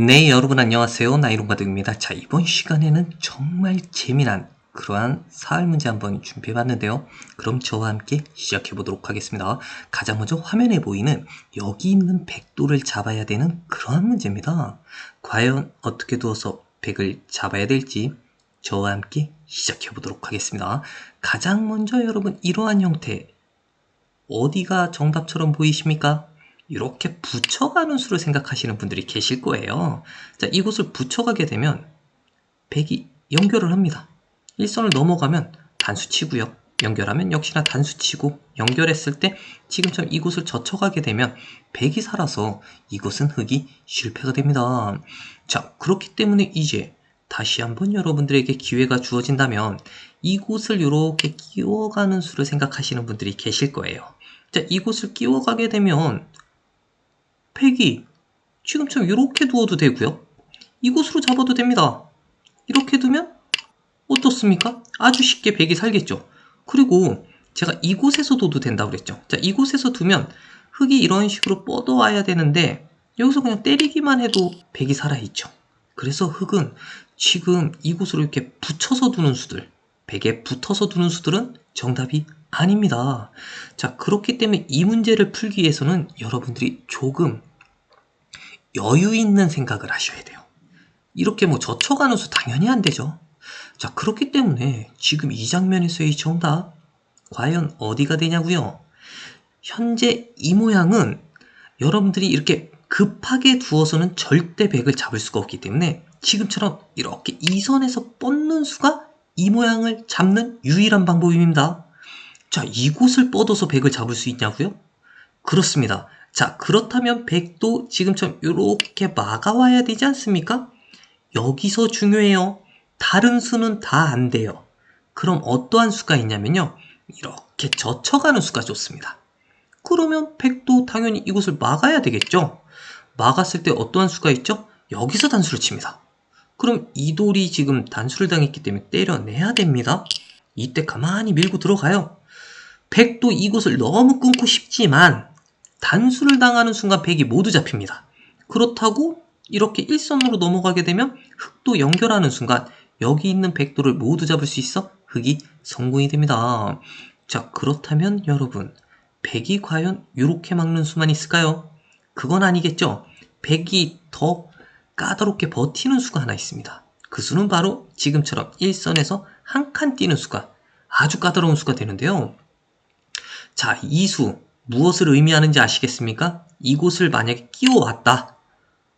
네, 여러분 안녕하세요. 나이론가득입니다. 자, 이번 시간에는 정말 재미난 그러한 사활 문제 한번 준비해봤는데요. 그럼 저와 함께 시작해보도록 하겠습니다. 가장 먼저 화면에 보이는 여기 있는 백도를 잡아야 되는 그러한 문제입니다. 과연 어떻게 두어서 백을 잡아야 될지 저와 함께 시작해보도록 하겠습니다. 가장 먼저 여러분 이러한 형태 어디가 정답처럼 보이십니까? 이렇게 붙여가는 수를 생각하시는 분들이 계실 거예요. 자, 이곳을 붙여가게 되면 백이 연결을 합니다. 일선을 넘어가면 단수치고요. 연결하면 역시나 단수치고 연결했을 때 지금처럼 이곳을 젖혀가게 되면 백이 살아서 이곳은 흙이 실패가 됩니다. 자, 그렇기 때문에 이제 다시 한번 여러분들에게 기회가 주어진다면 이곳을 이렇게 끼워가는 수를 생각하시는 분들이 계실 거예요. 자, 이곳을 끼워가게 되면 팩이 지금처럼 이렇게 두어도 되고요. 이곳으로 잡아도 됩니다. 이렇게 두면 어떻습니까? 아주 쉽게 백이 살겠죠. 그리고 제가 이곳에서 둬도 된다고 그랬죠. 자, 이곳에서 두면 흙이 이런 식으로 뻗어와야 되는데 여기서 그냥 때리기만 해도 백이 살아있죠. 그래서 흙은 지금 이곳으로 이렇게 붙여서 두는 수들, 백에 붙어서 두는 수들은 정답이 아닙니다. 자, 그렇기 때문에 이 문제를 풀기 위해서는 여러분들이 조금 여유 있는 생각을 하셔야 돼요. 이렇게 뭐 젖혀가는 수 당연히 안 되죠. 자, 그렇기 때문에 지금 이 장면에서의 정답, 과연 어디가 되냐고요? 현재 이 모양은 여러분들이 이렇게 급하게 두어서는 절대 백을 잡을 수가 없기 때문에 지금처럼 이렇게 이 선에서 뻗는 수가 이 모양을 잡는 유일한 방법입니다. 자, 이곳을 뻗어서 백을 잡을 수 있냐고요? 그렇습니다. 자, 그렇다면 100도 지금처럼 이렇게 막아와야 되지 않습니까? 여기서 중요해요. 다른 수는 다 안 돼요. 그럼 어떠한 수가 있냐면요. 이렇게 젖혀가는 수가 좋습니다. 그러면 100도 당연히 이곳을 막아야 되겠죠? 막았을 때 어떠한 수가 있죠? 여기서 단수를 칩니다. 그럼 이 돌이 지금 단수를 당했기 때문에 때려내야 됩니다. 이때 가만히 밀고 들어가요. 100도 이곳을 너무 끊고 싶지만 단수를 당하는 순간 백이 모두 잡힙니다. 그렇다고 이렇게 일선으로 넘어가게 되면 흑도 연결하는 순간 여기 있는 백도를 모두 잡을 수 있어 흑이 성공이 됩니다. 자 그렇다면 여러분 백이 과연 이렇게 막는 수만 있을까요? 그건 아니겠죠. 백이 더 까다롭게 버티는 수가 하나 있습니다. 그 수는 바로 지금처럼 일선에서 한 칸 뛰는 수가 아주 까다로운 수가 되는데요. 자, 이 수, 무엇을 의미하는지 아시겠습니까? 이곳을 만약에 끼워왔다.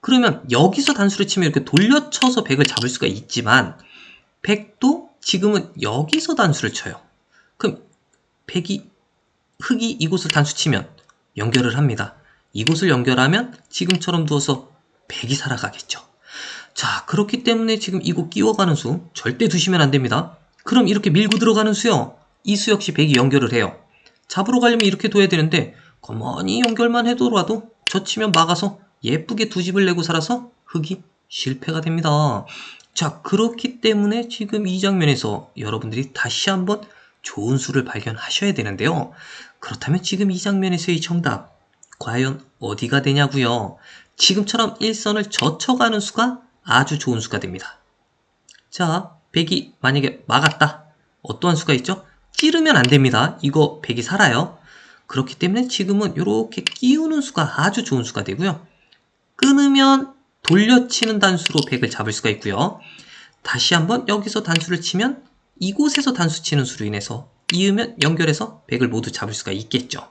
그러면 여기서 단수를 치면 이렇게 돌려쳐서 100을 잡을 수가 있지만 100도 지금은 여기서 단수를 쳐요. 그럼 100이 흙이 이곳을 단수 치면 연결을 합니다. 이곳을 연결하면 지금처럼 두어서 100이 살아가겠죠. 자, 그렇기 때문에 지금 이곳 끼워가는 수 절대 두시면 안 됩니다. 그럼 이렇게 밀고 들어가는 수요. 이 수 역시 100이 연결을 해요. 잡으러 가려면 이렇게 둬야 되는데 가만히 연결만 해도라도 젖히면 막아서 예쁘게 두 집을 내고 살아서 흙이 실패가 됩니다. 자 그렇기 때문에 지금 이 장면에서 여러분들이 다시 한번 좋은 수를 발견하셔야 되는데요. 그렇다면 지금 이 장면에서의 정답 과연 어디가 되냐고요? 지금처럼 일선을 젖혀가는 수가 아주 좋은 수가 됩니다. 자, 백이 만약에 막았다. 어떠한 수가 있죠? 찌르면 안 됩니다. 이거 백이 살아요. 그렇기 때문에 지금은 이렇게 끼우는 수가 아주 좋은 수가 되고요. 끊으면 돌려치는 단수로 백을 잡을 수가 있고요. 다시 한번 여기서 단수를 치면 이곳에서 단수 치는 수로 인해서 이으면 연결해서 백을 모두 잡을 수가 있겠죠.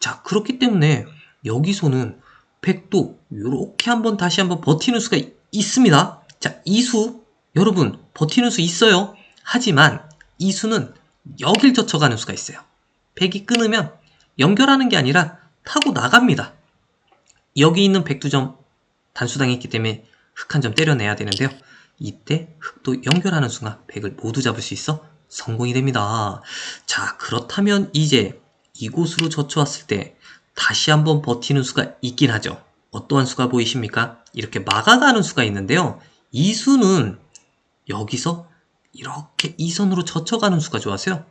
자, 그렇기 때문에 여기서는 백도 이렇게 한번 다시 한번 버티는 수가 있습니다. 자, 이 수 여러분 버티는 수 있어요. 하지만 이 수는 여길 젖혀가는 수가 있어요. 백이 끊으면 연결하는 게 아니라 타고 나갑니다. 여기 있는 백두점 단수당했기 때문에 흑 한 점 때려내야 되는데요. 이때 흑도 연결하는 순간 백을 모두 잡을 수 있어 성공이 됩니다. 자 그렇다면 이제 이곳으로 젖혀왔을 때 다시 한번 버티는 수가 있긴 하죠. 어떠한 수가 보이십니까? 이렇게 막아가는 수가 있는데요. 이 수는 여기서 이렇게 이 선으로 젖혀가는 수가 좋아서요.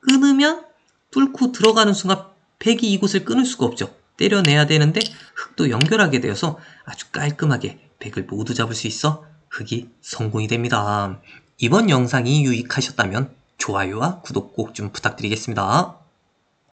끊으면 뚫고 들어가는 순간 백이 이곳을 끊을 수가 없죠. 때려내야 되는데 흙도 연결하게 되어서 아주 깔끔하게 100을 모두 잡을 수 있어 흑이 성공이 됩니다. 이번 영상이 유익하셨다면 좋아요와 구독 꼭 좀 부탁드리겠습니다.